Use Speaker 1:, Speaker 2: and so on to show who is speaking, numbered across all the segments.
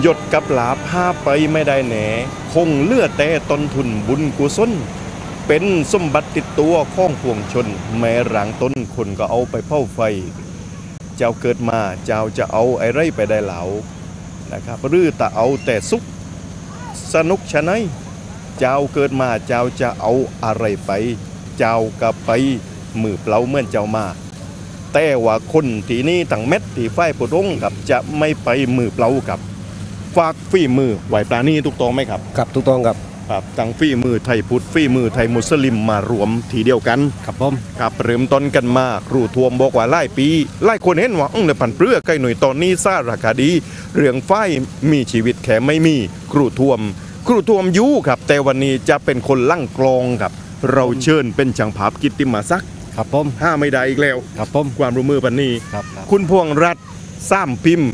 Speaker 1: หยดกับหลาผ้าไปไม่ได้แหน คงเลือแต่ต้นทุนบุญกุศลเป็นสมบัติติดตัวข้องพวงชน แม้หลังต้นคนก็เอาไปเผาไฟ เจ้าเกิดมาเจ้าจะเอาไอ้ไรไปได้เหลานะครับหรือแต่เอาแต่สุขสนุกชะไหนเจ้าเกิดมาเจ้าจะเอาอะไรไป เจ้าก็ไปมือเปล่าเมื่อเจ้ามา แต่ว่าคนที่นี่ต่างเม็ดที่ไฟปุรงครับจะไม่ไปมือเปล่ากับ ฝากฝีมือไหวปลานี่ทุกตองไหมครับ
Speaker 2: ครับถูกต้องครับ
Speaker 1: ครับตั้งฝีมือไทยพุทธฝีมือไทยมุสลิมมารวมทีเดียวกัน
Speaker 2: ครับผม
Speaker 1: ครับเริ่มต้นกันมาครูทวมบอกว่าไล่ปีไล่คนเห็นว่าอื้อในพันเปลือกไก่หน่วยตอนนี้ซาราคาดี เรื่องไฟมีชีวิตแค่ไม่มีครูทวม ครูทวมอยูครับ แต่วันนี้จะเป็นคนลั่งกลองครับ เราเชิญเป็นจังภาพกิตติมาศักดิ์
Speaker 2: ครับผม
Speaker 1: ห้าไม่ได้อีกแล้ว
Speaker 2: ครับผม
Speaker 1: ความร่วมมือปันนี้
Speaker 2: ครับครับ
Speaker 1: คุณพวงรัตน์ซ้ำพิมพ์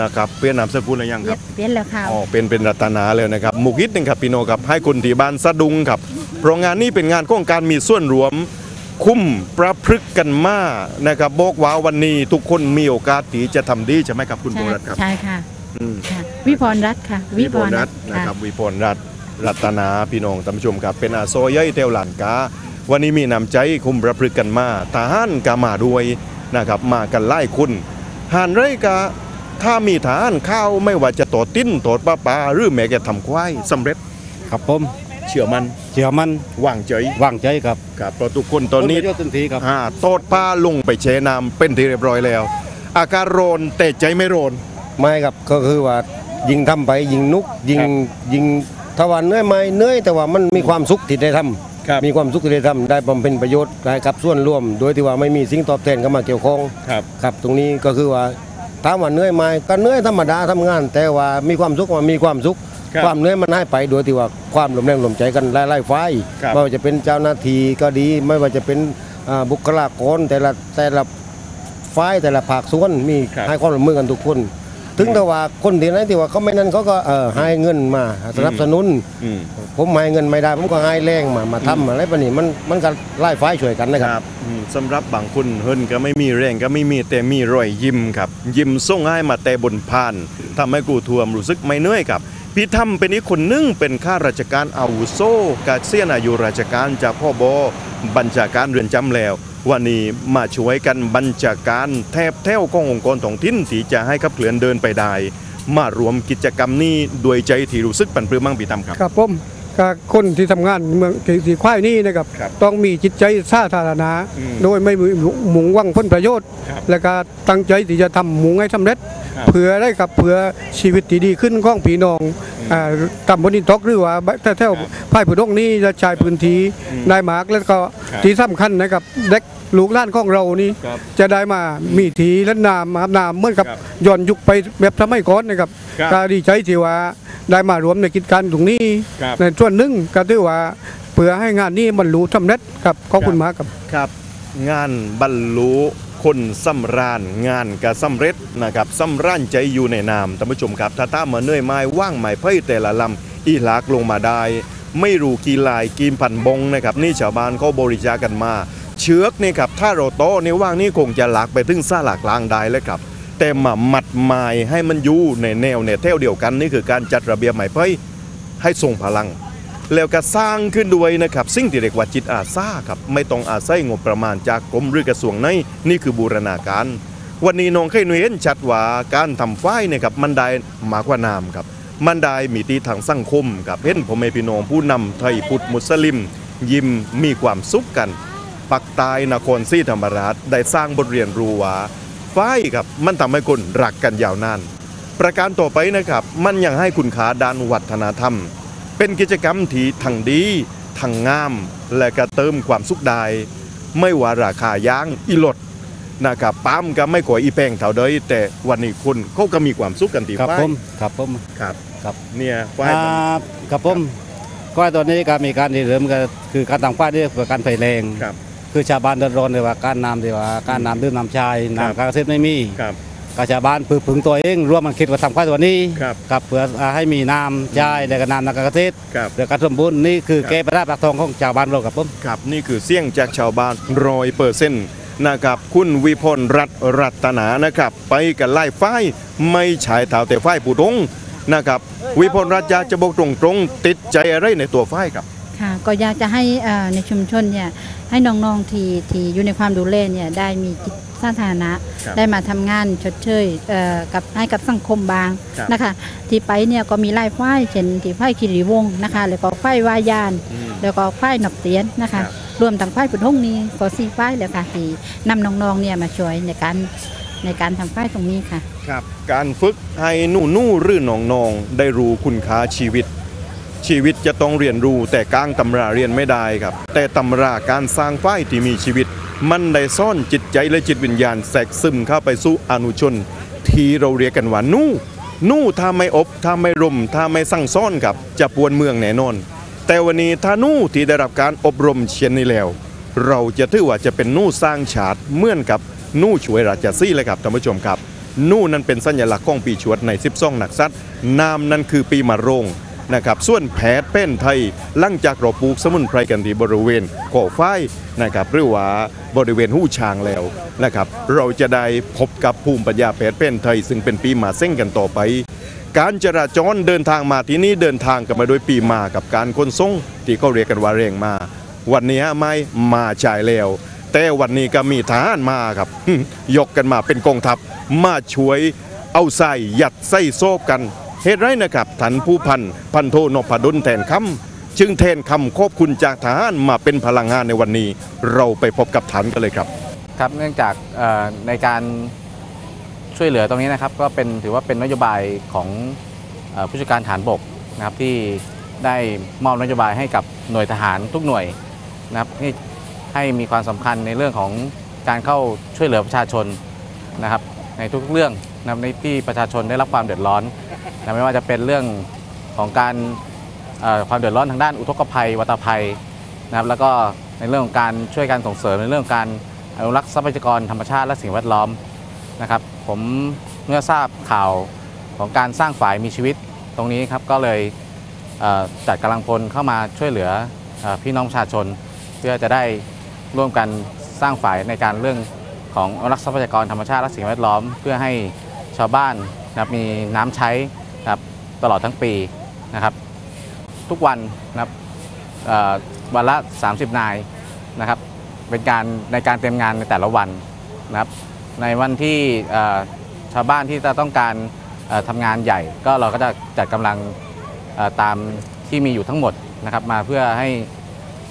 Speaker 1: นะครับเปลี่ยนนามสกุลอะไรยัง
Speaker 3: เป
Speaker 1: ค
Speaker 3: ลี่
Speaker 1: รั
Speaker 3: ย
Speaker 1: บ
Speaker 3: นเปลี่ยนแล้วค่ะ
Speaker 1: อ๋อเป็นเป็นรัตนาเลยนะครับหมุกฮิตหนึงครับพี่โนครับให้คนที่บ้านสะดุงครับเพราะงานนี้เป็นงานของการมีส่วนรวมคุ้มประพฤกษ์กันมานะครับบอกว่าวันนี้ทุกคนมีโอกาสที่จะทำดีใช่ไหมครับคุณพ
Speaker 3: ใช่
Speaker 1: งษ์รัตน์ครับ
Speaker 3: ใช่ค่ะ
Speaker 1: อืม
Speaker 3: ค่ะ วิพรรัตน์ค่ะ
Speaker 1: วิพลรัตน์นะ
Speaker 3: ค่ะ
Speaker 1: ครับวิพลรัตน์รัตนาพี่น้องท่านผู้ชมครับเป็นอาโซย่อยเตวหลานกาวันนี้มีนำใจคุมประพฤกษ์กันมาทหารกามาด้วยนะครับมากันไล่คุณหานไรกา ถ้ามีทหารเข้าไม่ว่าจะโตดติ้นโตดป้าปลาหรือแม้แต่ทำควายสำเร็จ
Speaker 2: ครับผม
Speaker 1: เชื่อมัน
Speaker 2: เชื่อมัน
Speaker 1: ว่างใจ
Speaker 2: วางใจครับ
Speaker 1: ครับเพราะทุกคนตอนนี้
Speaker 2: ผมไม่ยศทันทีครับ
Speaker 1: อ่าโตดป้าลงไปเชน้ำเป็นที่เรียบร้อยแล้ว อาการโรนแต่ใจไม่โรน
Speaker 2: ไม่ครับก็คือว่ายิงทำไปยิงนุกยิง
Speaker 1: ครับ
Speaker 2: ยิงถ้าว่าเหนื่อยไหมเหนื่อยแต่ว่ามันมีความสุขที่ได้ทำ
Speaker 1: ครับ
Speaker 2: มีความสุขที่ได้ทำได้บำเพ็ญประโยชน์ให้กับส่วนรวม โดยที่ว่าไม่มีสิ่งตอบแทนเข้ามาเกี่ยวข้อง
Speaker 1: ครับ
Speaker 2: ครับ ตรงนี้ก็คือว่า ถามว่าเหนื่อยไหมก็เหนื่อยธรรมดาทำงาน แต่ว่ามีความสุขมันมีความสุข
Speaker 1: ครับ
Speaker 2: ความเหนื่อยมันให้ไปโดยที่ว่าความหลมแรงหลมใจกันไล่ๆไฟ
Speaker 1: ครับ
Speaker 2: ไม่ว่าจะเป็นเจ้าหน้าที่ก็ดี ไม่ว่าจะเป็นอ่าบุคลากรแต่ละแต่ละฝ่ายแต่ละภาคส่วนมี
Speaker 1: ครับ
Speaker 2: ให้ความร่วมมือกันทุกคน ถึงแต่ว่าคนที่ไหนที่ว่าเขาไม่นั่นเขาก็เออให้เงินมาสนับสนุน
Speaker 1: อืม
Speaker 2: ผมให้เงินไม่ได้ ผมก็ให้แรงมามาทำอะไรแบบนี้มันมันก็ไล่ฝ่ายช่วยกันนะ
Speaker 1: ค
Speaker 2: ครั
Speaker 1: รับบอืมสำหรับบางคนเฮินก็ไม่มีแรงก็ไม่มีแต่มีรอยยิ้มครับ ยิ้มส่งให้มาแต่บนพานทำให้กูทวมรู้สึกไม่เหนื่อยครับ พี่ทำเป็นอีกคนหนึงเป็นข้าราชการอาวุโสเกษียณอายุราชการจากพ่อบบัญชาการเรือนจำแล้ว วันนี้มาช่วยกันบัญชาการแทบแถวขององค์กรท้องถิ่นที่จะให้ขับเคลื่อนเดินไปได้ มารวมกิจกรรมนี้ด้วยใจที่รู้สึกปันปลื้มมั่งพี่ทำครับ
Speaker 4: ครับผม ก็คนที่ทำงานเมืองที่ที่ควายนี่นะครับ
Speaker 1: ครับ
Speaker 4: ต้องมีจิตใจสาธารณะ
Speaker 1: อืม
Speaker 4: โดยไม่มีหมุงหวังผลประโยชน์
Speaker 1: ครับ
Speaker 4: และก็ตั้งใจที่จะทำหมุงให้สำเร็จ
Speaker 1: ครับ
Speaker 4: เพื่อได้กับเพื่อชีวิตที่ดีขึ้นของพี่น้องอ่าตำบลนินทกหรือว่าแถวๆภายผู้ดงนี้จะใช้พื้นที่ได้มากแล้วก็
Speaker 1: ครับ
Speaker 4: ที่สำคัญนะครับเด็กลูกหล้านของเรานี่
Speaker 1: ครับ
Speaker 4: จะได้มามีทีและนามอาบน้ำเหมือนกับ
Speaker 1: ครับ
Speaker 4: ย้อนยุคไปแบบสมัยก่อนนะครับ
Speaker 1: ครับ
Speaker 4: ก็ดีใจที่ว่า ได้มารวมในกิจการตรงนี้
Speaker 1: ครับ
Speaker 4: ในส่วนหนึ่งก็ถือว่าเพื่อให้งานนี้บรรลุสำเร็จครับขอบคุณมากครับ
Speaker 1: ครับ งานบรรลุคนสำราญงานก็สำเร็จนะครับสำราญใจอยู่ในนามท่านผู้ชมครับถ้าตามมาเหนื่อยไม้ว่างไม้ไพ่แต่ละลำอีหลากลงมาได้ ไม่รู้กี่ลายกี่พันบงนะครับนี่ชาวบ้านเขาบริจาคกันมา เชือกนี่ครับถ้าเราโตะนี่ว่างนี่คงจะหลากไปถึงซ่าหลากลางได้เลยครับ แต่มาหมัดหมายให้มันอยู่ในแนวในแถวเดียวกันนี่คือการจัดระเบียบไม้ไพ่ให้ทรงพลัง แล้วก็สร้างขึ้นด้วยนะครับสิ่งที่เรียกว่าจิตอาสาครับไม่ต้องอาศัยงบประมาณจากกรมหรือกระทรวงไหนนี่คือบูรณาการ วันนี้น้องเคยเห็นชัดว่าการทำฝ้ายเนี่ยครับมันได้มากกว่านามครับมันได้มีตีทางสังคมครับเห็นผมเองพี่น้องผู้นำไทยพุทธมุสลิม ยิ้มมีความสุขกันปักตายนครศรีธรรมราชได้สร้างบทเรียนรู้ว่า ฝ้ายครับมันทำให้คนรักกันยาวนาน ประการต่อไปนะครับ มันยังให้คุณค่าด้านวัฒนธรรม เป็นกิจกรรมที่ทั้งดีทั้งงาม และก็เติมความสุขได้ไม่ว่าราคายางอีหลดนะครับปั๊มก็ไม่ก่อยอีแปงเท่าเดยแต่วันนี้คนเขาก็มีความสุขกันตี
Speaker 2: ครับ
Speaker 1: ไฟ
Speaker 2: ผมครับผม
Speaker 1: ครับ
Speaker 2: ครับ
Speaker 1: เนี่ยไฟ
Speaker 2: อ่าครับผมก็ตอนนี้ก็มีการเริ่มก็คือการต่างฝ้ายนี่เพื่อการไฟแรง
Speaker 1: ครับ
Speaker 2: คือชาวบ้านเดือดร้อนเลยว่าการน้ำที่ว่าการน้ำดื่มน้ำชาย
Speaker 1: ครับ
Speaker 2: น้ำการเกษตรไม่มี
Speaker 1: ครับ
Speaker 2: ก็ชาวบ้านพึงพึงตัวเองร่วมมันคิดว่าทำฝ้ายตัวนี้
Speaker 1: ครับ
Speaker 2: กับเพื่อให้มีน้ำใช้และก็น้ำในการเกษตร
Speaker 1: ครับ
Speaker 2: เพื่อการสมบูรณ์นี่คือ
Speaker 1: ครับ
Speaker 2: แก้ปัญหาปากท้องของชาวบ้านเราครับผม
Speaker 1: ครับนี่คือเสียงจากชาวบ้านรอยเปอร์เซ็นต์นะครับคุณวิพลรัตน์รัตนานะครับ ไปกันไล่ไฟไม่ฉายเท้าแต่ไฟผู้ดงนะครับ วิพลรัตน์อยากจะบอกตรงๆติดใจอะไรในตัวฝ้ายครับ
Speaker 3: ค่ะ ก็อยากจะให้เอ่อในชุมชนเนี่ยให้น้องๆที่ที่อยู่ในความดูแลเนี่ยได้มีจิตสาธารณะ
Speaker 1: ครับ
Speaker 3: ได้มาทำงานชดเชยเอ่อกับให้กับสังคมบาง
Speaker 1: ครับ
Speaker 3: นะคะ ที่ไปเนี่ยก็มีไล่ฝ้ายเช่นที่ฝ้ายคีรีวงศ์นะคะ แล้วก็ฝ้ายวายาน แล้วก็ฝ้ายหนอบเตียนนะ
Speaker 1: ครั
Speaker 3: คะ
Speaker 1: บ
Speaker 3: รวมทั้งฝ้ายปุ่นห้องนี้ก็ซีฝ้ายเลยค่ะที่นำน้องๆเนี่ยมาช่วยในการในการทำฝ้ายตรงนี้ค่ะ
Speaker 1: ครับ การฝึกให้หนู่นู่ๆหรือน้องๆ ได้รู้คุณค่าชีวิต ชีวิตจะต้องเรียนรู้แต่กลางตำราเรียนไม่ได้ครับ แต่ตำราการสร้างฝ้ายที่มีชีวิต มันได้ซ่อนจิตใจและจิตวิญญาณแทรกซึมเข้าไปสู่อนุชน ที่เราเรียกกันว่านู่นู่ถ้าไม่อบถ้าไม่รมถ้าไม่สั่งซ่อนกับ จะปวนเมืองแน่นอน แต่วันนี้ถ้านู่ที่ได้รับการอบรมเช่นนี้แล้ว เราจะถือว่าจะเป็นนู่สร้างชาติเหมือนกับนู่ช่วยราชสีห์เลยครับท่านผู้ชมครับ นู่นั้นเป็นสัญลักษณ์ของปีชวดใน 12 หนักซัดนามนั้นคือปีมะโรง นะครับส่วนแผดเป็นไทยหลังจากเราปลูกสมุนไพรกันที่บริเวณก่อไฟนะครับหรือว่าบริเวณหู้ช้างแล้วนะครับเราจะได้พบกับภูมิปัญญาแผดเป็นไทย ซึ่งเป็นปีหมาเส้งกันต่อไป การจราจรเดินทางมาที่นี่เดินทางกันมาโดยปีมากับการขนส่งที่เขาเรียกกันว่าเร่งมา วันนี้ไม่มาจ่ายแล้วแต่วันนี้ก็มีทหารมาครับ ยกกันมาเป็นกองทัพมาช่วยเอาใส่ยัดใส่โซบกัน เหตุไรนะครับทันผู้พันพันโทนพดลแทนคำจึงแทนคำขอบคุณจากทหารมาเป็นพลังงานในวันนี้ เราไปพบกับฐานกันเลยครับ
Speaker 5: ครับเนื่องจากในการช่วยเหลือตรงนี้นะครับ ก็เป็นถือว่าเป็นนโยบายของผู้จัดการฐานบกนะครับที่ได้มอบนโยบายให้กับหน่วยทหารทุกหน่วยนะครับให้ให้มีความสำคัญในเรื่องของการเข้าช่วยเหลือประชาชนนะครับในทุกเรื่องนะในที่ประชาชนได้รับความเดือดร้อน นะไม่ว่าจะเป็นเรื่องของการความเดือดร้อนทางด้านอุทกภัยวัตภัยนะครับแล้วก็ในเรื่องของการช่วยการส่งเสริมในเรื่องการอนุรักษ์ทรัพยากรธรรมชาติและสิ่งแวดล้อมนะครับ ผมเมื่อทราบข่าวของการสร้างฝ่ายมีชีวิตตรงนี้ครับก็เลยเจัดกำลังพลเข้ามาช่วยเหลืออพี่น้องประชาชน เพื่อจะได้ร่วมกันสร้างฝ่ายในการเรื่องของอนุรักษ์ทรัพยากรธรรมชาติและสิ่งแวดล้อม เพื่อให้ชาวบ้านนะมีน้ำใช้ ตลอดทั้งปีนะครับ ทุกวันนะครับวันละ 30 นายนะครับ เป็นการในการเตรียมงานในแต่ละวันนะครับ ในวันที่ชาวบ้านที่จะต้องการทำงานใหญ่ ก็เราก็จะจัดกำลังตามที่มีอยู่ทั้งหมดนะครับ มาเพื่อให้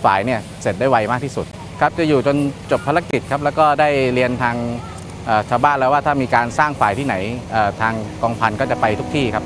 Speaker 5: ฝ่ายเนี่ยเสร็จได้ไวมากที่สุดครับจะอยู่จนจบภารกิจครับแล้วก็ได้เรียนทางชาวบ้านแล้วว่าถ้ามีการสร้างฝ่ายที่ไหนทางกองพันก็จะไปทุกที่ครับ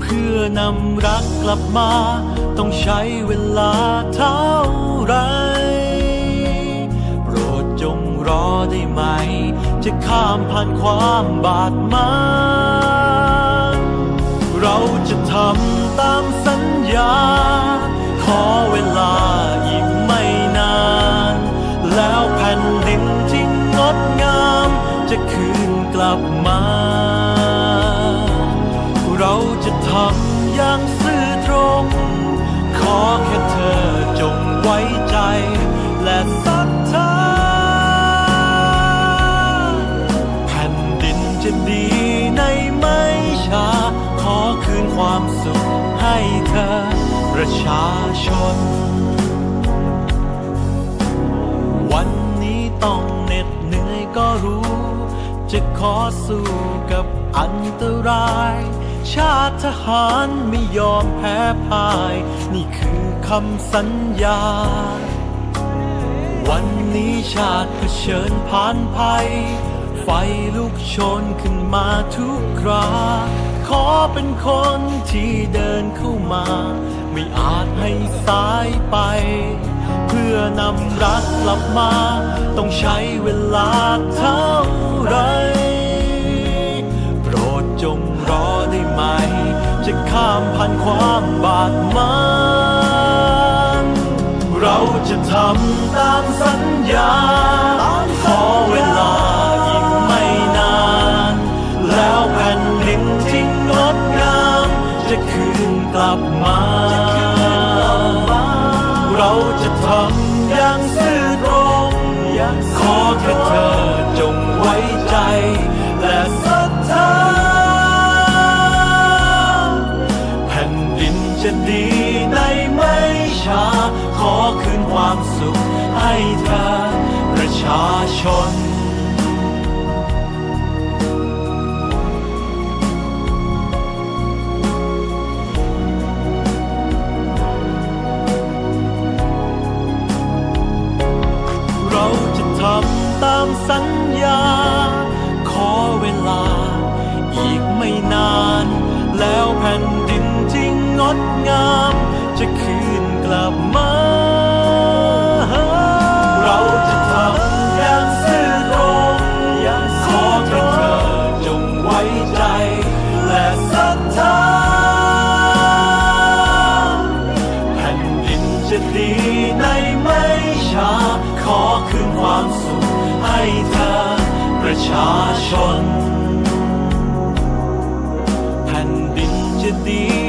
Speaker 6: เพื่อนำรักกลับมา ต้องใช้เวลาเท่าไร โปรดจงรอได้ไหม จะข้ามผ่านความบาดหมาง สู้กับอันตราย ชาติทหารไม่ยอมแพ้พ่าย นี่คือคำสัญญา วันนี้ชาติเผชิญผ่านภัย ไฟลุกโชนขึ้นมาทุกครา ขอเป็นคนที่เดินเข้ามา ไม่อาจให้สายไป เพื่อนำรักกลับมา ต้องใช้เวลาเท่าไหรโปร ข้ามผ่านความบาดหมางเราจะทำตามสัญญา ขอเวลาอีกไม่นาน แล้วแผ่นดินที่งดงามจะคืนกลับมาเราาชน เราจะทำตามสัญญา ขอเวลาอีกไม่นาน แล้วแผ่นดินที่งดงาม จะคืนกลับมาเรา เธอประชาชนแผ่นดินจะดี